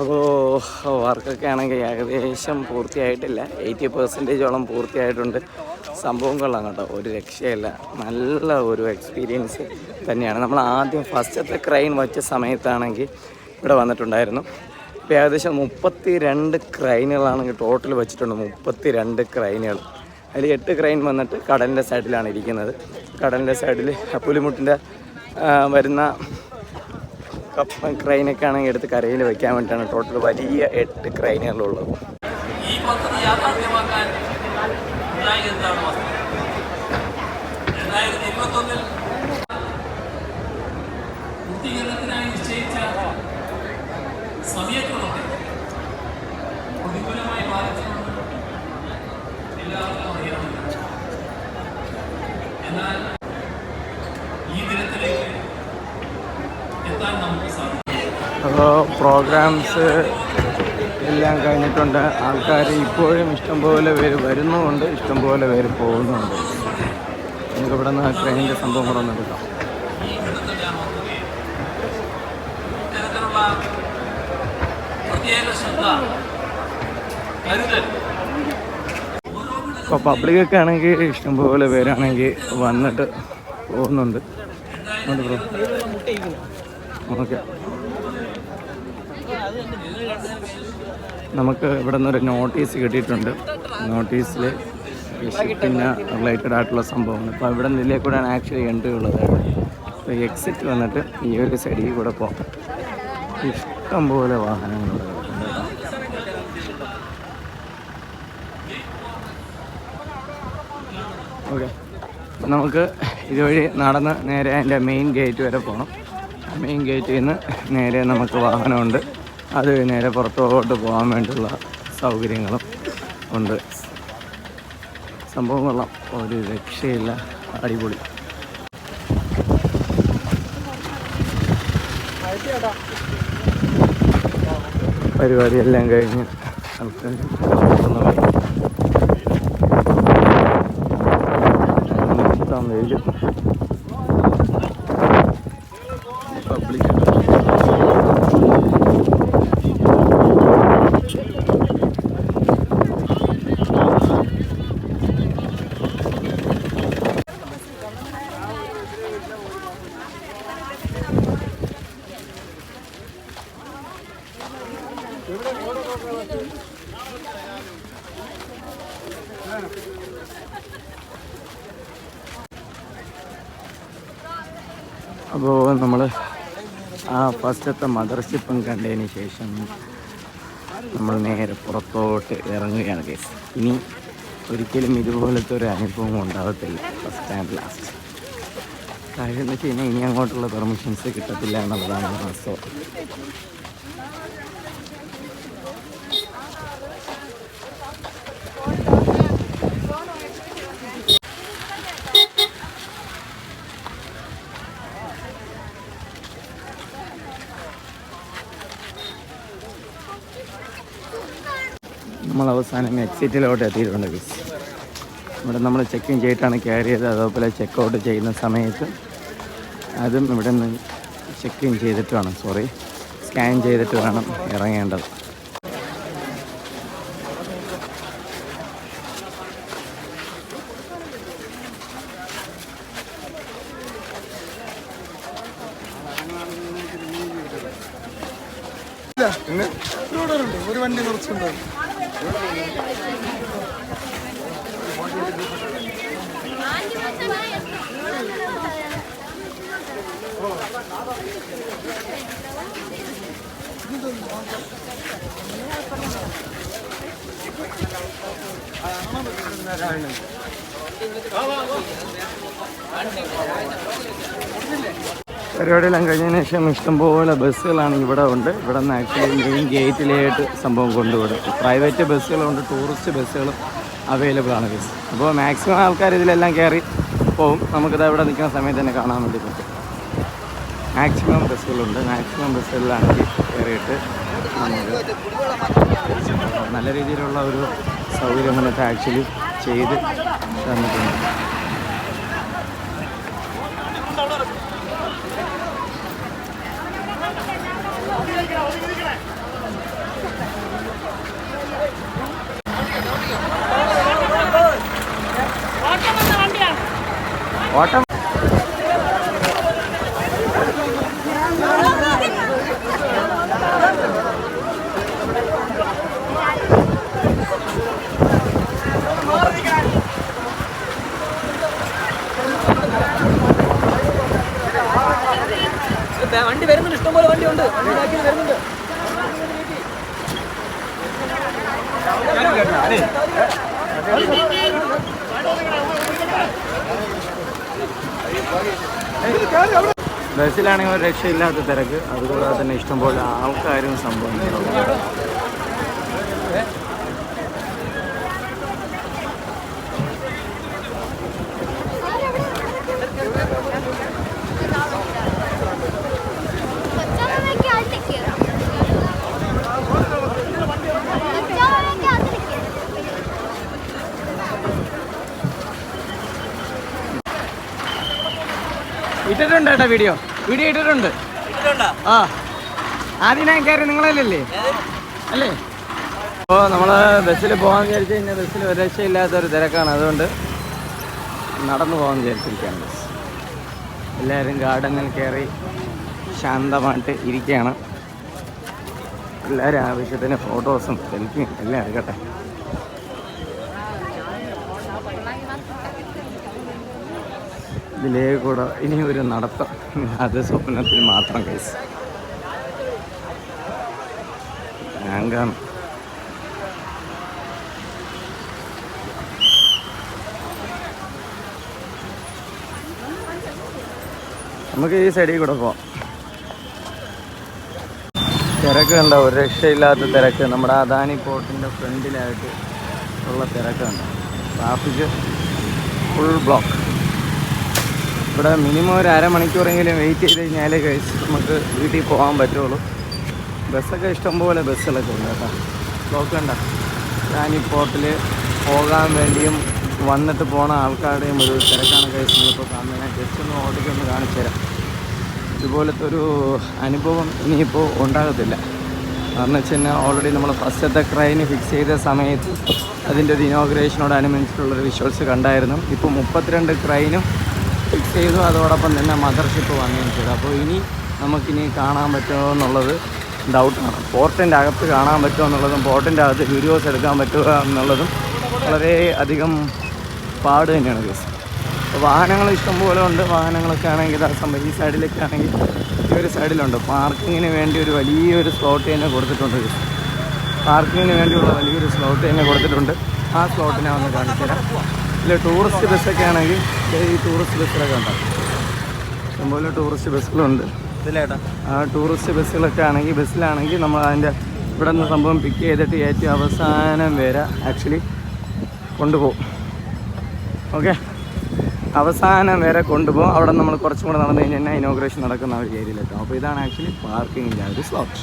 അപ്പോൾ വർക്കൊക്കെ ആണെങ്കിൽ ഏകദേശം പൂർത്തിയായിട്ടില്ല. എയ്റ്റി പെർസെന്റേജോളം പൂർത്തിയായിട്ടുണ്ട്. സംഭവം കൊള്ളാം കേട്ടോ. ഒരു രക്ഷയല്ല. നല്ല ഒരു എക്സ്പീരിയൻസ് തന്നെയാണ്. നമ്മൾ ആദ്യം ഫസ്റ്റത്തെ ക്രൈൻ വച്ച സമയത്താണെങ്കിൽ ഇവിടെ വന്നിട്ടുണ്ടായിരുന്നു. ഇപ്പോൾ ഏകദേശം മുപ്പത്തി രണ്ട് ക്രൈനുകളാണെങ്കിൽ ടോട്ടൽ വെച്ചിട്ടുണ്ട് മുപ്പത്തി രണ്ട് ക്രൈനുകൾ. അതിൽ എട്ട് ക്രൈൻ വന്നിട്ട് കടലിന്റെ സൈഡിലാണ് ഇരിക്കുന്നത്. കടലിന്റെ സൈഡിൽ പുലിമുട്ടിന്റെ വരുന്ന കപ്പ ക്രൈനൊക്കെ ആണെങ്കിൽ എടുത്ത് കരയിൽ വയ്ക്കാൻ വേണ്ടിയിട്ടാണ് ടോട്ടൽ വലിയ എട്ട് ക്രൈനുകളുള്ളത്. ഈ പദ്ധതി നിശ്ചയിച്ച അപ്പോൾ പ്രോഗ്രാംസ് എല്ലാം കഴിഞ്ഞിട്ടുണ്ട്. ആൾക്കാർ ഇപ്പോഴും ഇഷ്ടംപോലെ പേര് വരുന്നുമുണ്ട് ഇഷ്ടംപോലെ പേര് പോകുന്നുമുണ്ട്. നമുക്കിവിടെ നിന്ന് ട്രെയിനിന്റെ സംഭവം കൂടെ ഒന്ന് എടുക്കാം ഈ ഘട്ടത്തിൽ ഞാൻ ഓർക്കുകയും ഇത്തരത്തിലുള്ള കരുതൽ ഇപ്പോൾ പബ്ലിക്കൊക്കെ ആണെങ്കിൽ ഇഷ്ടംപോലെ പേരാണെങ്കിൽ വന്നിട്ട് പോകുന്നുണ്ട്. നമുക്ക് ഇവിടെ നിന്നൊരു നോട്ടീസ് കിട്ടിയിട്ടുണ്ട്. നോട്ടീസിൽ പിന്നെ റിലേറ്റഡ് ആയിട്ടുള്ള സംഭവങ്ങൾ. അപ്പോൾ ഇവിടെ നിന്നിലേ കൂടെയാണ് ആക്ച്വലി എൻട്രി ഉള്ളത്. എക്സിറ്റ് വന്നിട്ട് ഈ ഒരു സൈഡിൽ കൂടെ പോകാം. ഇഷ്ടംപോലെ വാഹനങ്ങൾ ഓക്കെ. നമുക്ക് ഇതുവഴി നടന്ന് നേരെ അതിന്റെ മെയിൻ ഗേറ്റ് വരെ പോകണം മെയിൻ ഗേറ്റിൽ നിന്ന് നേരെ നമുക്ക് വാഹനമുണ്ട്. അത് നേരെ പുറത്തോട്ട് പോകാൻ വേണ്ടിയുള്ള സൗകര്യങ്ങളും ഉണ്ട്. സംഭവം കൊള്ളാം. ഒരു രക്ഷയില്ല. അടിപൊളി. പരിപാടിയെല്ലാം കഴിഞ്ഞ് നമുക്ക്. മൊത്തം അപ്പോൾ നമ്മൾ ആ ഫസ്റ്റത്തെ മദർഷിപ്പും കണ്ടതിന് ശേഷം നമ്മൾ നേരെ പുറത്തോട്ട് ഇറങ്ങുകയാണ് കേസ് ഇനി ഒരിക്കലും ഇതുപോലത്തെ ഒരു അനുഭവം ഉണ്ടാകത്തില്ല ഫസ്റ്റ് ആൻഡ് ലാസ്റ്റ് കാര്യം എന്ന് വെച്ച് കഴിഞ്ഞാൽ ഇനി അങ്ങോട്ടുള്ള പെർമിഷൻസ് കിട്ടത്തില്ല എന്നുള്ളതാണ് വാസ്തവം. അവസാനം എക്സിറ്റിലോട്ട് എത്തിയിട്ടുണ്ട് ഗീസ് ഇവിടെ നമ്മൾ ചെക്കിങ് ചെയ്തിട്ടാണ് കയറിയത്. അതേപോലെ ചെക്ക് ഔട്ട് ചെയ്യുന്ന സമയത്ത് അതും ഇവിടെ നിന്ന് ചെക്ക് ഇൻ ചെയ്തിട്ട് വേണം സോറി സ്കാൻ ചെയ്തിട്ട് വേണം ഇറങ്ങേണ്ടത്. ഒരു വണ്ടി 아, 하나만 드는 날 하는. പരിപാടിയെല്ലാം കഴിഞ്ഞതിന് ശേഷം ഇഷ്ടംപോലെ ബസ്സുകളാണ് ഇവിടെ ഉണ്ട്. ഇവിടെ നിന്ന് ആക്ച്വലി മെയിൻ ഗേറ്റിലായിട്ട് സംഭവം കൊണ്ടുവിടും. പ്രൈവറ്റ് ബസ്സുകളുണ്ട് ടൂറിസ്റ്റ് ബസ്സുകളും അവൈലബിൾ ആണ്. ബസ് അപ്പോൾ മാക്സിമം ആൾക്കാർ ഇതിലെല്ലാം കയറി പോവും. നമുക്കിത് ഇവിടെ നിൽക്കുന്ന സമയത്ത് തന്നെ കാണാൻ വേണ്ടി പറ്റും. മാക്സിമം ബസ്സുകളുണ്ട്. മാക്സിമം ബസ്സുകളിലാണെങ്കിൽ കയറിയിട്ട് നല്ല രീതിയിലുള്ള ഒരു സൗകര്യം നമുക്ക് ആക്ച്വലി ചെയ്ത് തന്നിട്ടുണ്ട്. ഓട്ടം ബസ്സിലാണെങ്കിൽ ഒരു രക്ഷയില്ലാത്ത തിരക്ക്. അതുകൂടാതെ തന്നെ ഇഷ്ടംപോലെ ആൾക്കാരും സംഭവങ്ങളും ഇട്ടിട്ടുണ്ട് കേട്ടോ വീഡിയോ വീഡിയോ ഇട്ടിട്ടുണ്ട്. ആ. ആദ്യം ഞാൻ കയറി നിങ്ങളല്ലേ? അല്ലേ? അപ്പോൾ നമ്മൾ ബസ്സിൽ പോകാൻ വിചാരിച്ചു കഴിഞ്ഞാൽ ബസ്സിൽ ഒരു രക്ഷയില്ലാത്ത ഒരു തിരക്കാണ്. അതുകൊണ്ട് നടന്നു പോകാൻ വിചാരിച്ചിരിക്കുകയാണ് ബസ്. എല്ലാവരും ഗാർഡനിൽ കയറി ശാന്തമായിട്ട് ഇരിക്കുകയാണ്. എല്ലാവരും ആവശ്യത്തിന് ഫോട്ടോസും സെൽഫിയും എല്ലാം എടുക്കട്ടെ. ഇതിലേ കൂടെ ഇനി ഒരു നടത്തം. അത് സ്വപ്നത്തിൽ മാത്രം കേസ് ബാങ്കാണ് നമുക്ക് ഈ സൈഡിൽ കൂടെ പോവാം. തിരക്ക് കണ്ട? ഒരു രക്ഷയില്ലാത്ത തിരക്ക്. നമ്മുടെ അദാനി പോർട്ടിന്റെ ഫ്രണ്ടിലായിട്ട് ഉള്ള തിരക്കുണ്ട് ട്രാഫിക് ഫുൾ ബ്ലോക്ക് ഇവിടെ മിനിമം ഒരു അരമണിക്കൂറെങ്കിലും വെയിറ്റ് ചെയ്ത് കഴിഞ്ഞാലേ കഴിച്ച് നമുക്ക് വീട്ടിൽ പോകാൻ പറ്റുള്ളൂ. ബസ്സൊക്കെ ഇഷ്ടംപോലെ ബസ്സുകളൊക്കെ ഉണ്ട് കേട്ടോ. നോക്കണ്ട. ഞാൻ ഈ പോർട്ടിൽ പോകാൻ വേണ്ടിയും വന്നിട്ട് പോണ ആൾക്കാരുടെയും ഒരു തിരക്കാണ് കഴിച്ച് നമ്മളിപ്പോൾ കാണുന്നത്. ജസ്റ്റ് ഒന്ന് ഓടിക്കൊന്ന് കാണിച്ചു തരാം. ഇതുപോലത്തെ ഒരു അനുഭവം ഇനിയിപ്പോൾ ഉണ്ടാകത്തില്ല. കാരണം വെച്ച് കഴിഞ്ഞാൽ ഓൾറെഡി നമ്മൾ ഫസ്റ്റത്തെ ക്രൈന് ഫിക്സ് ചെയ്ത സമയത്ത് അതിന്റെ ഒരു ഇനോഗ്രേഷനോടനുബന്ധിച്ചിട്ടുള്ളൊരു വിഷ്വൽസ് കണ്ടായിരുന്നു. ഇപ്പോൾ മുപ്പത്തിരണ്ട് ക്രൈനും ഫിക്സ് ചെയ്തു. അതോടൊപ്പം തന്നെ മദർഷിപ്പ് വന്നതിന് ചെയ്തു. അപ്പോൾ ഇനി നമുക്കിനി കാണാൻ പറ്റുമോ എന്നുള്ളത് ഡൗട്ടാണ് പോർട്ടിന്റെ അകത്ത് കാണാൻ പറ്റുമോ എന്നുള്ളതും പോർട്ടിന്റെ അകത്ത് വീഡിയോസ് എടുക്കാൻ പറ്റുക എന്നുള്ളതും വളരെ അധികം പാട് തന്നെയാണ് കേസ്. വാഹനങ്ങൾ ഇഷ്ടംപോലെ ഉണ്ട്. വാഹനങ്ങളൊക്കെ ആണെങ്കിൽ ആ ഈ സൈഡിലൊക്കെ ആണെങ്കിൽ ഈ ഒരു സൈഡിലുണ്ട് പാർക്കിങ്ങിന് വേണ്ടി ഒരു വലിയൊരു സ്ലോട്ട് തന്നെ കൊടുത്തിട്ടുണ്ട് പാർക്കിങ്ങിന് വേണ്ടിയുള്ള വലിയൊരു സ്ലോട്ട് തന്നെ കൊടുത്തിട്ടുണ്ട്. ആ സ്ലോട്ടിനെ ഒന്ന് കാണിച്ചു തരാം ഇല്ല ടൂറിസ്റ്റ് ബസ്സൊക്കെ ആണെങ്കിൽ ഈ ടൂറിസ്റ്റ് ബസ്സിലൊക്കെ ഉണ്ടാവും ഇഷ്ടംപോലെ ടൂറിസ്റ്റ് ബസ്സുകളുണ്ട് ആ ടൂറിസ്റ്റ് ബസ്സുകളൊക്കെ ആണെങ്കിൽ ബസ്സിലാണെങ്കിൽ നമ്മൾ അതിന്റെ ഇവിടെ നിന്ന് സംഭവം പിക്ക് ചെയ്തിട്ട് ഏറ്റവും അവസാനം വരെ ആക്ച്വലി കൊണ്ടുപോകും. ഓക്കെ അവസാനം വരെ കൊണ്ടുപോകും. അവിടെ നമ്മൾ കുറച്ചും കൂടെ നടന്നു കഴിഞ്ഞാൽ ഇനോഗ്രേഷൻ നടക്കുന്ന ഒരു ഏരിയയിലെത്തും അപ്പോൾ ഇതാണ് ആക്ച്വലി പാർക്കിങ്ങിന്റെ ഒരു സ്ലോട്ട്